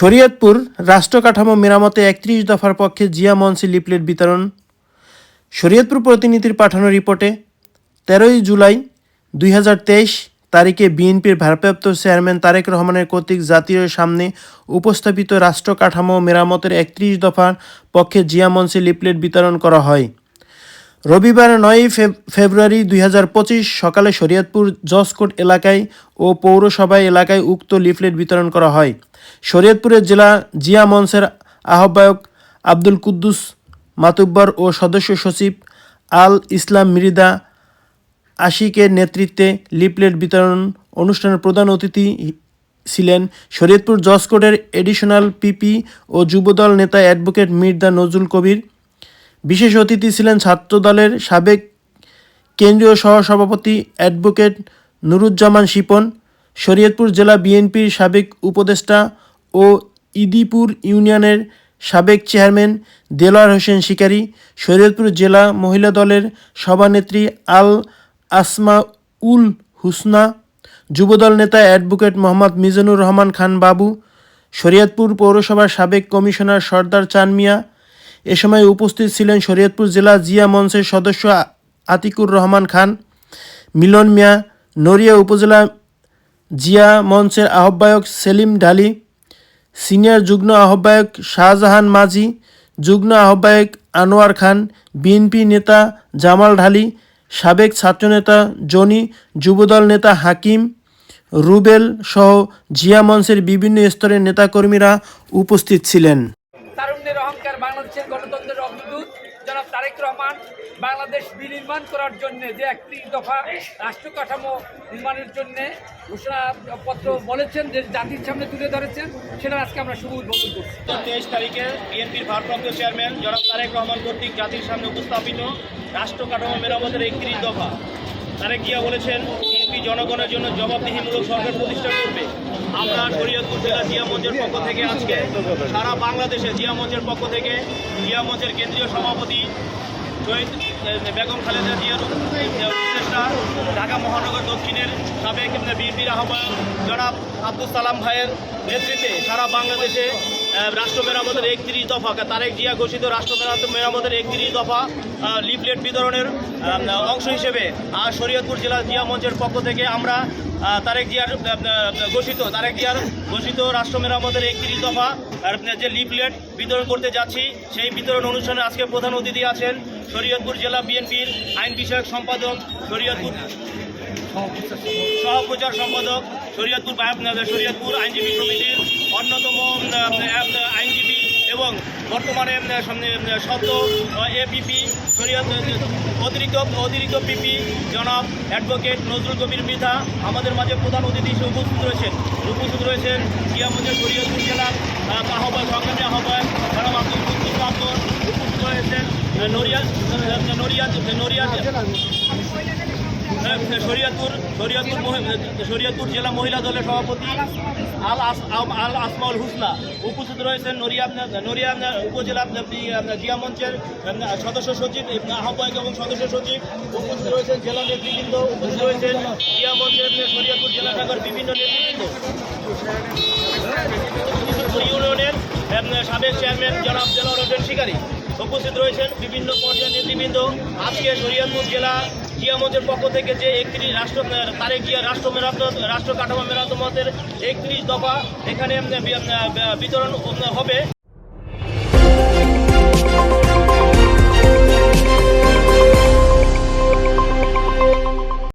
শরীয়তপুর রাষ্ট্র কাঠামো মেরামতে একত্রিশ দফার পক্ষে জিয়া মঞ্চে লিপলেট বিতরণ। শরীয়তপুর প্রতিনিধির পাঠানো রিপোর্টে তেরোই জুলাই দুই হাজার তেইশ তারিখে বিএনপির ভারপ্রাপ্ত চেয়ারম্যান তারেক রহমানের কর্তৃক জাতীয় সামনে উপস্থাপিত রাষ্ট্র কাঠামো মেরামতের একত্রিশ দফার পক্ষে জিয়া মঞ্চে লিপলেট বিতরণ করা হয়। রবিবার নয়ই ফেব- ফেব্রুয়ারি দুই হাজার পঁচিশ সকালে শরীয়তপুর জসকোট এলাকায় ও পৌরসভা এলাকায় উক্ত লিফলেট বিতরণ করা হয়। শরীয়তপুরের জেলা জিয়া মঞ্চের আহ্বায়ক আব্দুল কুদ্দুস মাতুব্বর ও সদস্য সচিব আল ইসলাম মৃদা আশিকের নেতৃত্বে লিপলেট বিতরণ অনুষ্ঠানের প্রধান অতিথি ছিলেন শরীয়তপুর জসকোটের এডিশনাল পিপি ও যুবদল নেতা অ্যাডভোকেট মির্দা নজরুল কবির। বিশেষ অতিথি ছিলেন ছাত্রদলের সাবেক কেন্দ্রীয় সহসভাপতি অ্যাডভোকেট নুরুজ্জামান শিপন, শরীয়তপুর জেলা বিএনপির সাবেক উপদেষ্টা ও ইদিপুর ইউনিয়নের সাবেক চেয়ারম্যান দেলোয়ার হোসেন শিকারী, শরীয়তপুর জেলা মহিলা দলের সভানেত্রী আল আসমা উল হুসনা, যুবদল নেতা অ্যাডভোকেট মোহাম্মদ মিজানুর রহমান খান বাবু, শরীয়তপুর পৌরসভার সাবেক কমিশনার সর্দার চান মিয়া। এ সময় উপস্থিত ছিলেন শরীয়তপুর জেলা জিয়া মঞ্চের সদস্য আতিকুর রহমান খান। মিলন মিয়া, নড়িয়া উপজেলা জিয়া মঞ্চের আহ্বায়ক সেলিম ঢালি সিনিয়র যুগ্ম আহ্বায়ক শাহজাহান মাঝি, যুগ্ম আহ্বায়ক আনোয়ার খান, বিএনপি নেতা জামাল ঢালি, সাবেক ছাত্রনেতা জনি, যুবদল নেতা হাকিম, রুবেল সহ জিয়া মঞ্চের বিভিন্ন স্তরের নেতাকর্মীরা উপস্থিত ছিলেন। বাংলাদেশ বিনির্মাণ করার জন্য যে একটি দফা রাষ্ট্র কাঠামো নির্মাণের জন্য ঘোষণাপত্র বলেছেন, যে জাতির সামনে তুলে ধরেছেন, সেটা আজকে আমরা শুভ উদ্বোধন করছি। তেইশ তারিখে বিএনপির ভারপ্রাপ্ত চেয়ারম্যান জনাব তারেক রহমান কর্তৃক জাতির সামনে উপস্থাপিত রাষ্ট্র কাঠামো মেরামতের একত্রিশ দফা। তারেক জিয়া বলেছেন, বিএনপি জনগণের জন্য জবাবদিহিমূলক সরকার প্রতিষ্ঠা করবে। আমরা শরীয়তপুর জেলা জিয়া মঞ্চের পক্ষ থেকে আজকে সারা বাংলাদেশে জিয়া মঞ্চের পক্ষ থেকে জিয়া মঞ্চের কেন্দ্রীয় সভাপতি বেগম খালেদা জিয়ার উপদেষ্টা, ঢাকা মহানগর দক্ষিণের সাবেক বিএনপির আহ্বায়ক জনাব আব্দুল সালাম ভাইয়ের নেতৃত্বে সারা বাংলাদেশে রাষ্ট্র মেরামতের একত্রিশ দফা, তারেক জিয়া ঘোষিত রাষ্ট্র মেরামত- মেরামতের একত্রিশ দফা লিফলেট বিতরণের অংশ হিসেবে শরীয়তপুর জেলা জিয়া মঞ্চের পক্ষ থেকে আমরা তারেক জিয়ার ঘোষিত, তারেক জিয়ার ঘোষিত রাষ্ট্র মেরামতের একত্রিশ দফা যে লিফলেট বিতরণ করতে যাচ্ছি, সেই বিতরণ অনুষ্ঠানে আজকে প্রধান অতিথি আছেন শরীয়তপুর জেলা বিএনপির আইন বিষয়ক সম্পাদক শরীয়তপুর সহপ্রচার সম্পাদক শরীয়তপুর শরীয়তপুর আইনজীবী সমিতির অন্যতম আইনজীবী এবং বর্তমানে সদ্য এপিপি শরীয়ত অতিরিক্ত অতিরিক্ত পিপি জনাব অ্যাডভোকেট নজরুল কবির মৃধা আমাদের মাঝে প্রধান অতিথি হিসেবে উপস্থিত রয়েছেন। উপস্থিত রয়েছেন জিয়ামঞ্জের শরীয়তপুর জেলার আহ, আহ্বায়ক সংগ্রামী আহ্বায়ক জনাব আব্দুল কুদ্দুস মাহমুদ উপস্থিত রয়েছেন নড়িয়া নড়িয়া নড়িয়া শরীয়তপুর শরীয়তপুর মহি- শরীয়তপুর জেলা মহিলা দলের সভাপতি আল আল আসমাউল হুসনা। উপস্থিত রয়েছেন নড়িয়া নড়িয়া উপজেলা জিয়া মঞ্চের সদস্য সচিব আহ্বায়ক এবং সদস্য সচিব। উপস্থিত রয়েছেন জেলা নেতৃবৃন্দ। উপস্থিত রয়েছেন জিয়া মঞ্চের শরীয়তপুর জেলা শাখার বিভিন্ন নেতৃবৃন্দ। ইউনিয়নের সাবেক চেয়ারম্যান জনাব জেলা হোসেন শিকারী। উপস্থিত রয়েছেন বিভিন্ন পর্যায়ের নেতৃবৃন্দ। আজকে শরীয়তপুর জেলা জিয়ামতের পক্ষ থেকে যে একত্রিশ রাষ্ট্র তারে গিয়া রাষ্ট্র মেরাত রাষ্ট্র কাঠামো মেরামতের একত্রিশ দফা এখানে বিতরণ হবে।